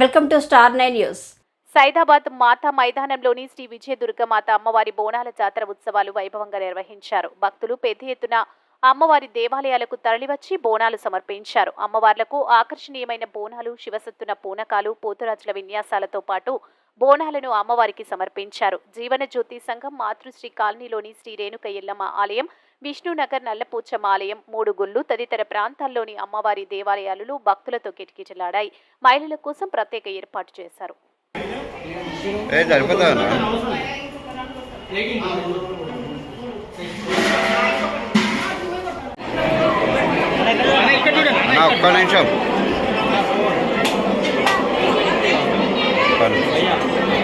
Welcome to star nine news. Saidabad మాతా మైదానంలోని శ్రీ విజయదుర్గమాత అమ్మవారి బోనాల జాతర ఉత్సవాలు వైభవంగా నిర్వహించారు. భక్తులు పెద్ద ఎత్తున అమ్మవారి దేవాలయాలకు తరలివచ్చి బోనాలు సమర్పించారు. అమ్మవార్లకు ఆకర్షణీయమైన బోనాలు శివసత్తున పూనకాలు పోతురాజుల విన్యాసాలతో పాటు బోనాలను అమ్మవారికి సమర్పించారు. జీవన జ్యోతి సంఘం మాతృశ్రీ కాలనీలోని శ్రీ రేణుక ఎల్లమ్మ ఆలయం విష్ణునగర్ నల్లపూచమ్మ ఆలయం మూడు గుళ్ళు తదితర ప్రాంతాల్లోని అమ్మవారి దేవాలయాలు భక్తులతో కిటకిటలాడాయి. మహిళల కోసం ప్రత్యేక ఏర్పాటు చేశారు. ఒక్క నిమిషం.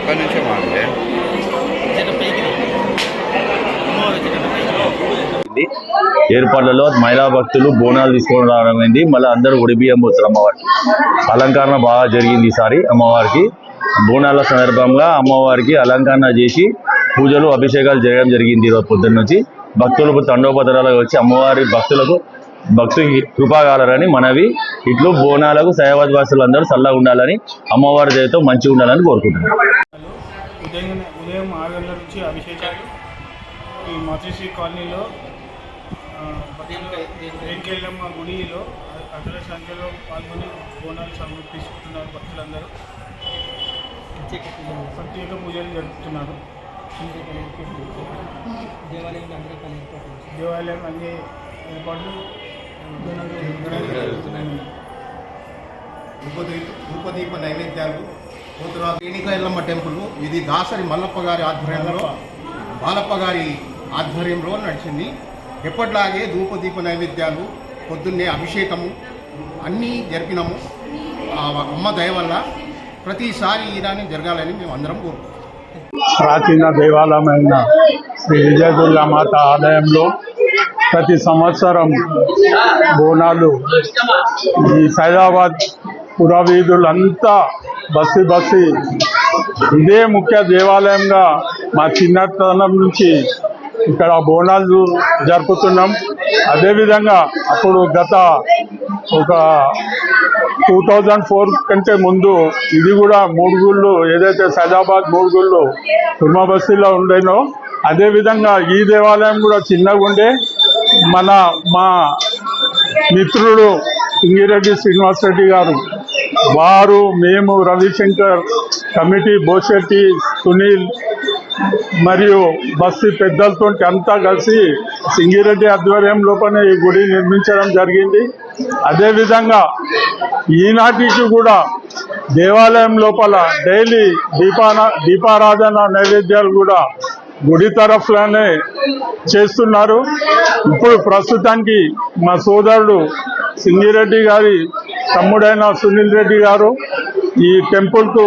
అక్కడి నుంచే మాట్లాడే. ఏర్పాట్లలో మహిళా భక్తులు బోనాలు తీసుకొని రావడం అయింది మళ్ళీ అందరూ ఉడిపి బియ్యం పోతారు అమ్మవారికి. అలంకరణ బాగా జరిగింది ఈసారి అమ్మవారికి. బోనాల సందర్భంగా అమ్మవారికి అలంకరణ చేసి పూజలు అభిషేకాలు చేయడం జరిగింది ఈరోజు పొద్దున్న నుంచి. భక్తులకు తండోపతరాలు వచ్చి అమ్మవారి భక్తులకు భక్తుకి కృపాగాలని మనవి. ఇట్లు బోనాలకు సైవాద్ వాసులందరూ చల్లగా ఉండాలని అమ్మవారి దయతో మంచిగా ఉండాలని కోరుకుంటున్నాను ఉదయం ఉదయం ఆరు గంటల నుంచి అభిషేకాలు. ఈ మధుశ్రీ కాలనీలో వెంకెళ్ళమ్మ గుడిలో అఖిల సంఖ్యలో పాల్గొని బోనాలు సమర్పిస్తున్నారు భక్తులందరూ. ప్రత్యేక పూజలు జరుపుతున్నారు. దేవాలయం అన్ని ఏర్పాట్లు జరుగుతున్నాయి ధూపదీప నైవేద్యాలు పోతురా రేణిక ఎల్లమ్మ టెంపుల్ ఇది దాసరి మల్లప్ప గారి ఆధ్వర్యంలో బాలప్ప గారి ఆధ్వర్యంలో నడిచింది ఎప్పట్లాగే ధూపదీప నైవేద్యాలు పొద్దున్నే అభిషేకము అన్నీ జరిపినాము అమ్మ దయ వల్ల ప్రతిసారి ఇలానే జరగాలని మేము అందరం కోరుకుంటున్నాం ప్రాచీన దేవాలయమైన శ్రీ విజయదుర్గామాత ఆలయంలో ప్రతి సంవత్సరం బోనాలు. ఈ సైదాబాద్ పురవీధులంతా బస్సి బస్సి. ఇదే ముఖ్య దేవాలయంగా మా చిన్నతనం నుంచి ఇక్కడ బోనాలు జరుపుతున్నాం. అదేవిధంగా అప్పుడు గత ఒక టూ థౌజండ్ ఫోర్ కంటే ముందు ఇది కూడా మూడు గుళ్ళు ఏదైతే సైదాబాద్ మూడు గుళ్ళు కుర్మబస్తీలో ఉండేనో అదేవిధంగా ఈ దేవాలయం కూడా చిన్నగా ఉండే మన మా మిత్రుడు సింగిరెడ్డి శ్రీనివాస్ రెడ్డి గారు. వారు మేము రవిశంకర్ కమిటీ బోషెట్టి సునీల్ మరియు బస్సు పెద్దలతో అంతా కలిసి సింగిరెడ్డి ఆధ్వర్యం లోపలనే ఈ గుడి నిర్మించడం జరిగింది. అదేవిధంగా ఈనాటికి కూడా దేవాలయం లోపల డైలీ దీపాన దీపారాధన నైవేద్యాలు కూడా గుడి తరఫులోనే చేస్తున్నారు. ఇప్పుడు ప్రస్తుతానికి మా సోదరుడు సింగిరెడ్డి గారి తమ్ముడైన సునీల్ రెడ్డి గారు ఈ టెంపుల్కు